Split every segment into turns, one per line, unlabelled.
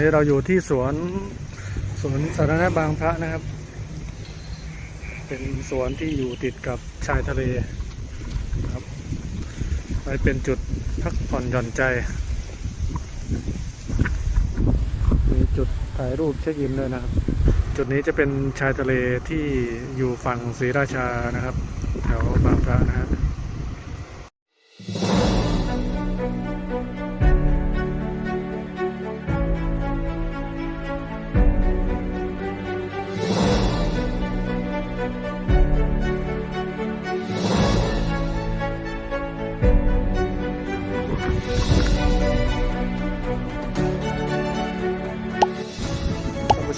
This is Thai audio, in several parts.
นี้เราอยู่ที่สวนสวนสาธารณะบางพระนะครับ เป็นสวนที่อยู่ติดกับชายทะเลครับไปเป็นจุดพักผ่อนหย่อนใจ มีจุดถ่ายรูปเช็คอินด้วยนะครับ จุดนี้จะเป็นชายทะเลที่อยู่ฝั่งศรีราชานะครับแถวบางพระนะครับ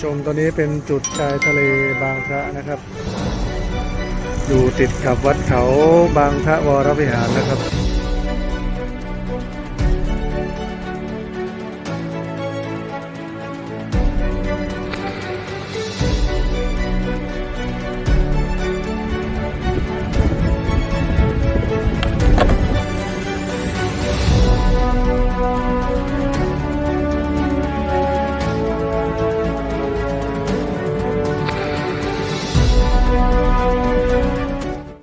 ชมตอนนี้เป็นจุดชายทะเลบางพระนะครับ อยู่ติดกับวัดเขาบางพระวรวิหารนะครับ